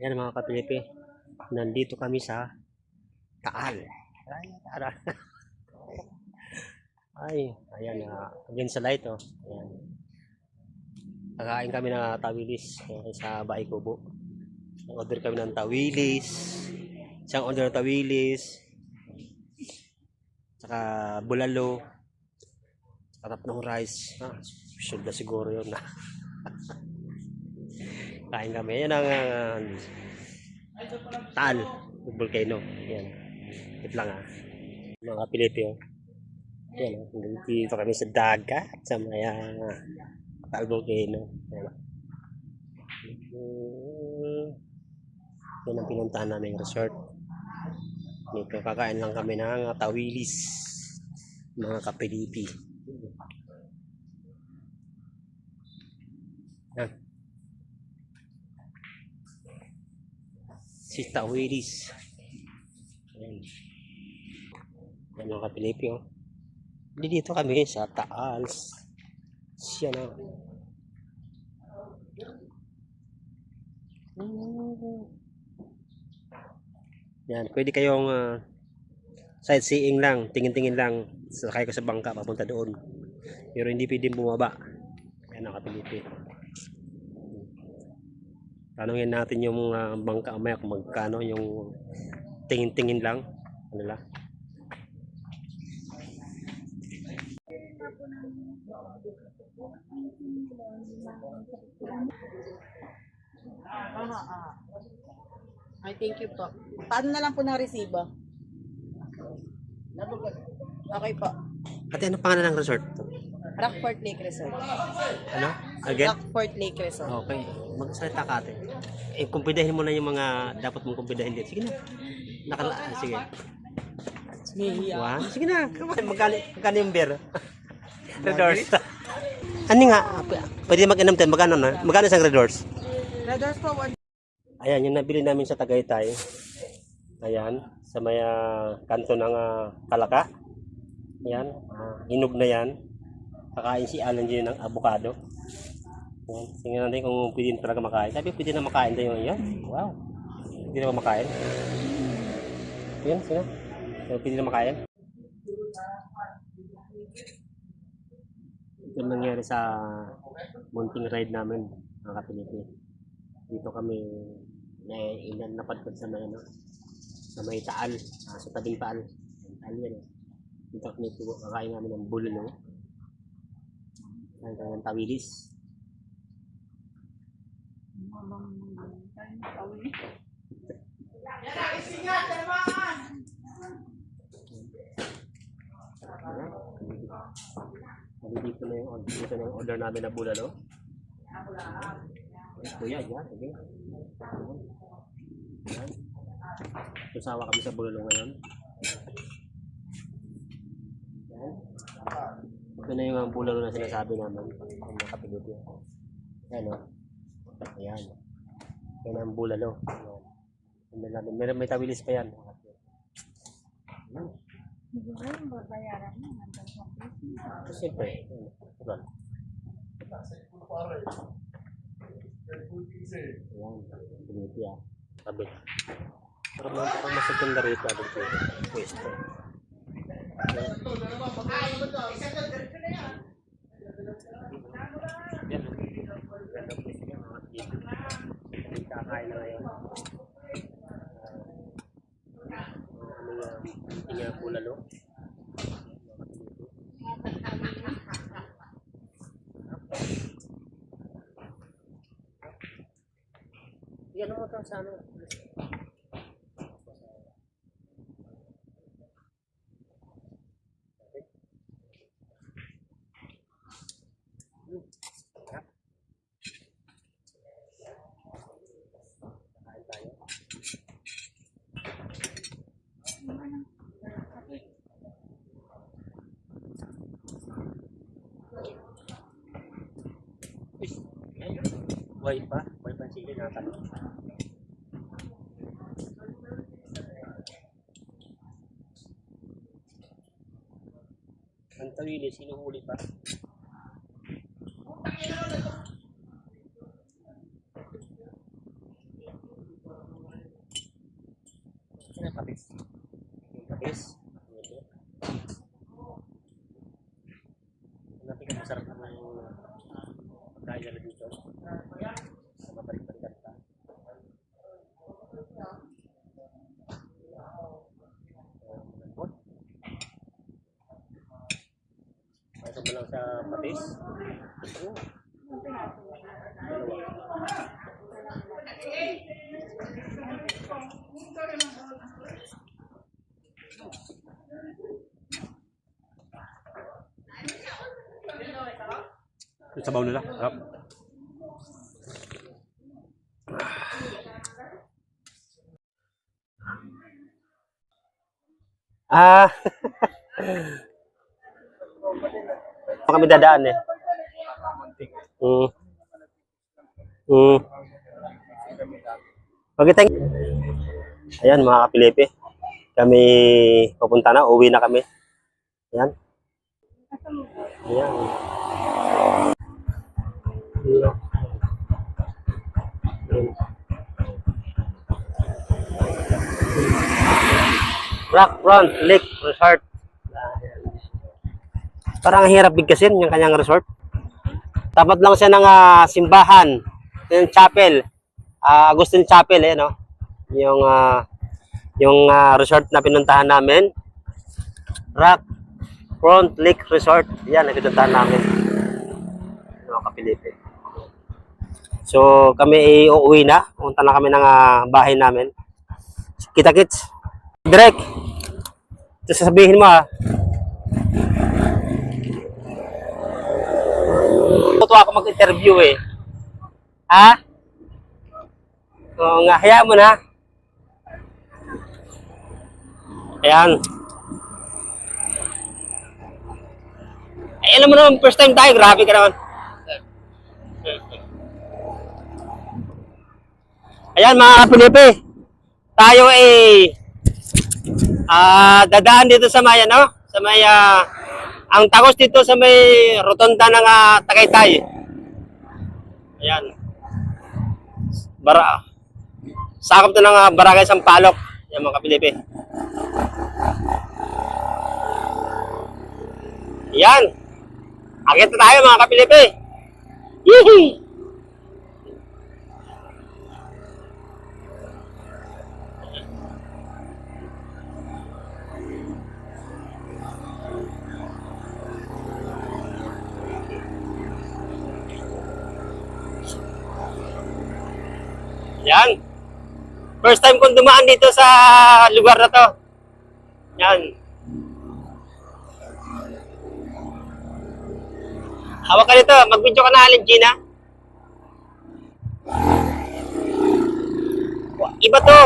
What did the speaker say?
Ayan mga kapilipi. Nandito kami sa Taal. Ay, Taal. Ay, ayan na. Again sa light oh. Ayan. Kakain kami ng tawilis eh, sa Bahay Kubo. Order kami ng tawilis. Isang order ng tawilis. Saka bulalo. Saka ng rice. Ah, special na siguro yun na. Kain kami. Yan ang uh, Taal. Volcano. Yan. Ito lang ah. Mga Pilipino. Yan oh. Dito kami sa dagat. Sa maya Taal Volcano. Yan. Yan ang pinuntahan namin resort. Dito kakain lang kami ng tawilis. Mga kapilipi. Yan. Si Tawilis. Yan. Yan mga kapilipi oh. Dito kami sa taas. Siya na. Yan, pwede kayong ah, sightseeing lang, tingin-tingin lang, sakay ko sa bangka papunta doon. Pero hindi pwedeng bumaba. Yan ang kapilipi. Tanungin natin yung ah, bangka mamaya kung magkano yung tingin-tingin lang. Ano aha. Ay, thank you po. Paano na lang po ng resibo? Okay po. Ate, ano pangalan ng resort? Rockfort Lake Resort. Ano? Again? Rockfort Lake Resort. Okay. Magsalita ka ate. Eh, kumpidahin mo na yung mga dapat mong kumpidahin dito. Sige na. Nakala, ah, sige. One. Sige na. Magkano, magkano yung beer? Red Doors. Ano nga? Pwede mag-inom tayo. Magkano na? Magkano isang Red Doors? Red Doors po, one. Ayan, yung nabili namin sa Tagaytay. Ayan, sa may ah, kanto ng ah, Kalaka. Ayan, ah, hinog na yan. Kakain si Alan din ng avocado. Tingnan natin kung pwede na talaga makain. Sabi, pwede na makain tayo ngayon. Wow. Pwede na makain? Ayan, sino? So, pwede na makain? Ito ang nangyari sa munting ride namin, mga kapilipi dito kami na inan napadpad sa may ano sa may taal ah, sa tabing taal Ang taal yan eh. dito kami kakain namin ng bulalo kain kami ng tawilis dito na yung dito na yung order namin na bulalo Kuya, yan. Sige. Yan. Susawa kami sa bulalo ngayon. Yan. Ito na yung bulalo na sinasabi namin. Ang mga kapilipin. Yan o. Ayan. Yan ang bulalo. Ayan. Ano namin. Meron may tawilis pa yan. Yan. So, siyempre. Yan. Diba? Ayan, piniti ah. Sabi. Parang mga parang mas maganda rito ah, dito. Pwesto. Yan. Ganda pwesto yan, mga dito. Hindi kakain na ngayon. Ah, ano yung tingin bulalo. Yan mo ito sa ano. Kain tayo. Wifi pa? Sige natanong. Ang tawili, sino huli pa? Yan ang patis. Yung patis. Hanapin ka masarap na yung pagkain nila dito. Sa mabalik-balikan pa. Ito mo lang sa patis. Oh. Yung sabaw nila. Harap. Ah. Saan kami dadaan eh. Mm. Mm. Okay, thank Ayan mga kapilipi. Kami papunta na, uwi na kami. Ayan. Ayan. Rock Front Lake Resort. Parang ang hirap bigkasin yung kanyang resort. Tapat lang siya ng ah, simbahan, yung chapel. Ah, Agustin Chapel eh no. Yung ah, yung ah, resort na pinuntahan namin. Rock Front Lake Resort. Yan ang pinuntahan namin. Mga kapilipi. So kami ay uuwi na. Punta na kami ng ah, bahay namin. Kita kits. Direk. Sasabihin mo ah. Tuto ako mag-interview eh. Ha? Oo nga, hayaan mo na. Ayan. Ay, alam mo naman, first time tayo, grabe ka naman. Ayan mga kapilipi, tayo eh, ah, dadaan dito sa may, ano, sa may, ah, ang takos dito sa may rotonda ng ah, Tagaytay. Ayan. Bara, sakop to ng ah, Barangay Sampalok. Yan mga kapilipi. Yan. Akit tayo mga kapilipi. Yee! Yan. First time kong dumaan dito sa lugar na to. Yan. Hawak ka nito. Mag-video ka na, Alin Gina. Iba to.